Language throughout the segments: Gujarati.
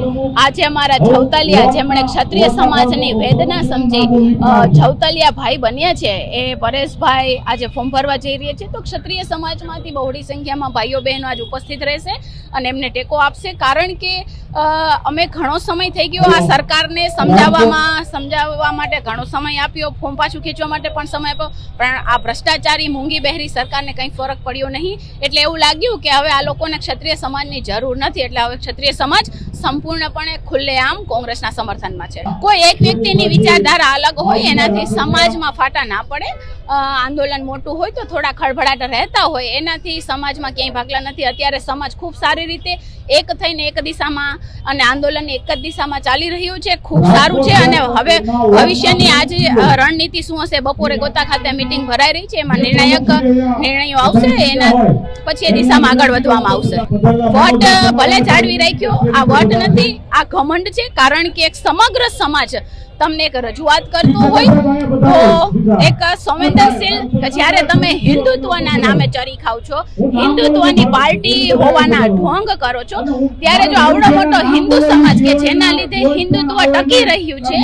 આજે અમારા છવતલિયા જેમણે ક્ષત્રિય સમાજની વેદના સમજી અ, ભાઈ બન્યા છે એ પરેશભાઈ આજે ફોર્મ ભરવા જઈ રહ્યા છે તો ક્ષત્રિય સમાજમાંથી બહોળી સંખ્યામાં ભાઈઓ બહેનો આજે ઉપસ્થિત રહેશે અને એમને ટેકો આપશે કારણ કે અમે ઘણો સમય થઈ ગયો આ સરકારને સમજાવવામાં સમજાવવા માટે ઘણો સમય આપ્યો ફોર્મ પાછું ખેંચવા માટે પણ સમય આપ્યો પણ આ ભ્રષ્ટાચારી મૂંગી બહેરી સરકારને કંઈ ફરક પડ્યો નહીં એટલે એવું લાગ્યું કે હવે આ લોકોને ક્ષત્રિય સમાજની જરૂર નથી એટલે હવે ક્ષત્રિય સમાજ સંપૂર્ણપણે ખુલ્લેઆમ કોંગ્રેસના સમર્થનમાં છે. કોઈ એક વ્યક્તિની વિચારધારા અલગ હોય, એનાથી સમાજમાં ફાટા ના પડે આંદોલન મોટું હોય તો થોડા ખળભળાટ રહેતા હોય, એનાથી સમાજમાં ક્યાંય ભાગલા નથી. અત્યારે સમાજ ખૂબ સારી રીતે એક થઈને એક દિશામાં અને આંદોલન એક જ દિશામાં ચાલી રહ્યું છે, ખૂબ સારું છે અને હવે ભવિષ્યની આજે રણનીતિ શું હશે? બપોરે ગોતા ખાતે મિટિંગ ભરાઈ રહી છે, એમાં નિર્ણાયક નિર્ણયો આવશે, એના પછી એ દિશામાં આગળ વધવામાં આવશે. વટ ભલે જાળવી રાખ્યો, આ વટ નથી, આ ઘમંડ છે, કારણ કે એક સમગ્ર સમાજ તમને એક રજૂઆત કરતો હોય તો એક સંવેદનશીલ કે જ્યારે તમે હિન્દુત્વના નામે ચરી ખાવ છો, હિન્દુત્વની પાર્ટી હોવાના ઢોંગ કરો છો, ત્યારે જો આવડો મોટો હિન્દુ સમાજ કે જેના લીધે હિન્દુત્વ ટકી રહ્યું છે,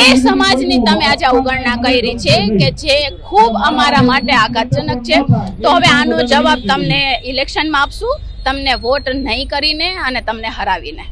એ સમાજની તમે આજે અવગણના કરી છે કે જે ખૂબ અમારા માટે આઘાતજનક છે. તો હવે આનો જવાબ તમને ઇલેક્શનમાં આપશું. તમને વોટ નહીં કરીને અને તમને હરાવીને.